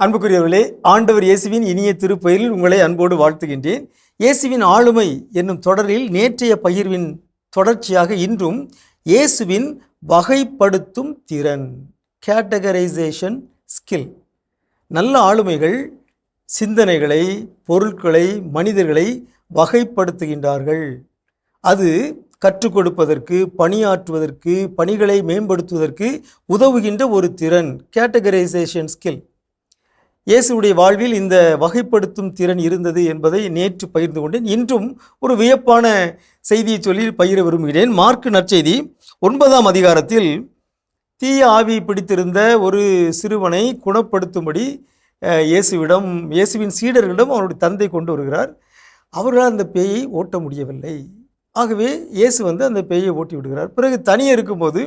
அன்புக்குரியவர்களே ஆண்டவர் இயேசுவின் இனிய திருப்பயிலில் உங்களை அன்போடு வாழ்த்துகின்றேன். இயேசுவின் ஆளுமை என்னும் தொடரில் நேற்றைய பகிர்வின் தொடர்ச்சியாக இன்றும் இயேசுவின் வகைப்படுத்தும் திறன் கேட்டகரைசேஷன் ஸ்கில் நல்ல ஆளுமைகள் சிந்தனைகளை பொருட்களை மனிதர்களை வகைப்படுத்துகின்றார்கள். அது கற்றுக் கொடுப்பதற்கு பணியாற்றுவதற்கு பணிகளை மேம்படுத்துவதற்கு உதவுகின்ற ஒரு திறன் கேட்டகரைசேஷன் ஸ்கில் இயேசுடைய வாழ்வில் இந்த வகைப்படுத்தும் திறன் இருந்தது என்பதை நேற்று பகிர்ந்து கொண்டேன். இன்றும் ஒரு வியப்பான செய்தியை சொல்லி பகிர விரும்புகிறேன். மார்க் நற்செய்தி ஒன்பதாம் அதிகாரத்தில் தீய ஆவி பிடித்திருந்த ஒரு சிறுவனை குணப்படுத்தும்படி இயேசுவிடம் இயேசுவின் சீடர்களிடம் அவருடைய தந்தை கொண்டு வருகிறார். அவர்களால் அந்த பேயை ஓட்ட முடியவில்லை. ஆகவே இயேசு வந்து அந்த பேயை ஓட்டி விடுகிறார். பிறகு தனியே இருக்கும்போது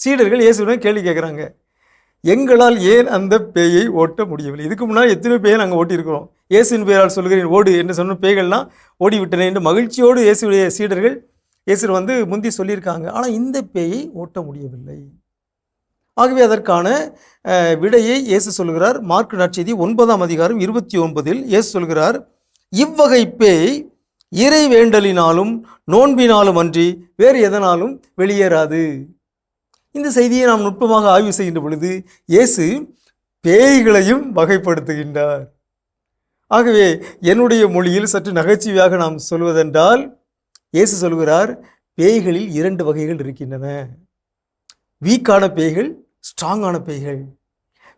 சீடர்கள் இயேசுவிடம் கேள்வி கேட்குறாங்க. எங்களால் ஏன் அந்த பேயை ஓட்ட முடியவில்லை? இதுக்கு முன்னால் எத்தனை பேயை நாங்கள் ஓட்டியிருக்கிறோம். இயேசுவின் பெயரால் சொல்கிறேன் ஓடு என்று சொன்ன பேய்கள்லாம் ஓடிவிட்டன என்று மகிழ்ச்சியோடு இயேசுடைய சீடர்கள் இயேசுர் வந்து முந்தி சொல்லியிருக்காங்க. ஆனால் இந்த பேயை ஓட்ட முடியவில்லை. ஆகவே அதற்கான விடையை இயேசு சொல்கிறார் மார்க் நற்செய்தி ஒன்பதாம் அதிகாரம் இருபத்தி ஒன்பதில் இயேசு சொல்கிறார் இவ்வகை பேய் இறை வேண்டலினாலும் நோன்பினாலும் அன்றி வேறு எதனாலும் வெளியேறாது. இந்த செய்தியை நாம் நுட்பமாக ஆய்வு செய்கின்ற பொழுது இயேசு பேய்களையும் வகைப்படுத்துகின்றார். ஆகவே என்னுடைய மொழியில் சற்று நகைச்சுவையாக நாம் சொல்வதென்றால் இயேசு சொல்கிறார் பேய்களில் இரண்டு வகைகள் இருக்கின்றன. வீக்கான பேய்கள் ஸ்ட்ராங்கான பேய்கள்.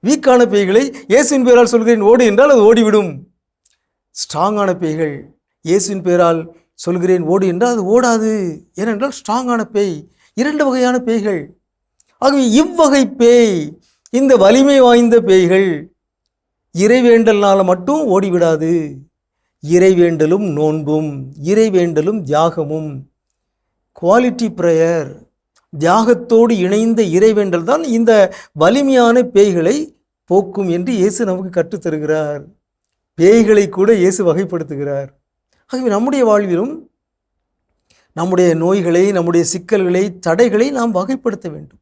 வீக்கான பேய்களை இயேசுவின் பேரால் சொல்கிறேன் ஓடு என்றால் அது ஓடிவிடும். ஸ்ட்ராங்கான பேய்கள் இயேசுவின் பேரால் சொல்கிறேன் ஓடு என்றால் அது ஓடாது. ஏனென்றால் ஸ்ட்ராங்கான பேய் இரண்டு வகையான பேய்கள். ஆகவே இவ்வகை பேய் இந்த வலிமை வாய்ந்த பேய்கள் இறைவேண்டல்னால மட்டும் ஓடிவிடாது. இறைவேண்டலும் நோன்பும் இறைவேண்டலும் தியாகமும். குவாலிட்டி ப்ரேயர் தியாகத்தோடு இணைந்த இறைவேண்டல் தான் இந்த வலிமையான பேய்களை போக்கும் என்று இயேசு நமக்கு கற்றுத்தருகிறார் பேய்களை கூட இயேசு வகைப்படுத்துகிறார். ஆகவே நம்முடைய வாழ்விலும் நம்முடைய நோய்களை நம்முடைய சிக்கல்களை தடைகளை நாம் வகைப்படுத்த வேண்டும்.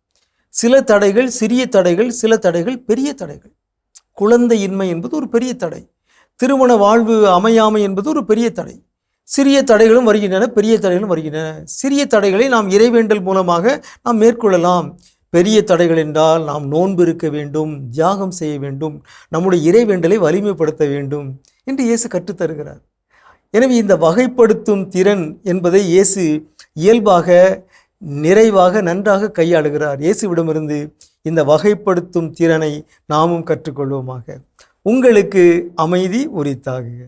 சில தடைகள் சிறிய தடைகள் சில தடைகள் பெரிய தடைகள். குழந்தையின்மை என்பது ஒரு பெரிய தடை. திருமண வாழ்வு அமையாமை என்பது ஒரு பெரிய தடை. சிறிய தடைகளும் வருகின்றன பெரிய தடைகளும் வருகின்றன. சிறிய தடைகளை நாம் இறைவேண்டல் மூலமாக நாம் மேற்கொள்ளலாம். பெரிய தடைகள் என்றால் நாம் நோன்பு இருக்க வேண்டும் தியாகம் செய்ய வேண்டும் நம்முடைய இறைவேண்டலை வலிமைப்படுத்த வேண்டும் என்று இயேசு கற்றுத்தருகிறார் எனவே இந்த வகைப்படுத்தும் திறன் என்பதை இயேசு இயல்பாக நிறைவாக நன்றாக கையாளுகிறார். இயேசுவிடமிருந்து இந்த வகைப்படுத்தும் திறனை நாமும் கற்றுக்கொள்வோமாக. உங்களுக்கு அமைதி உரித்தாகுக.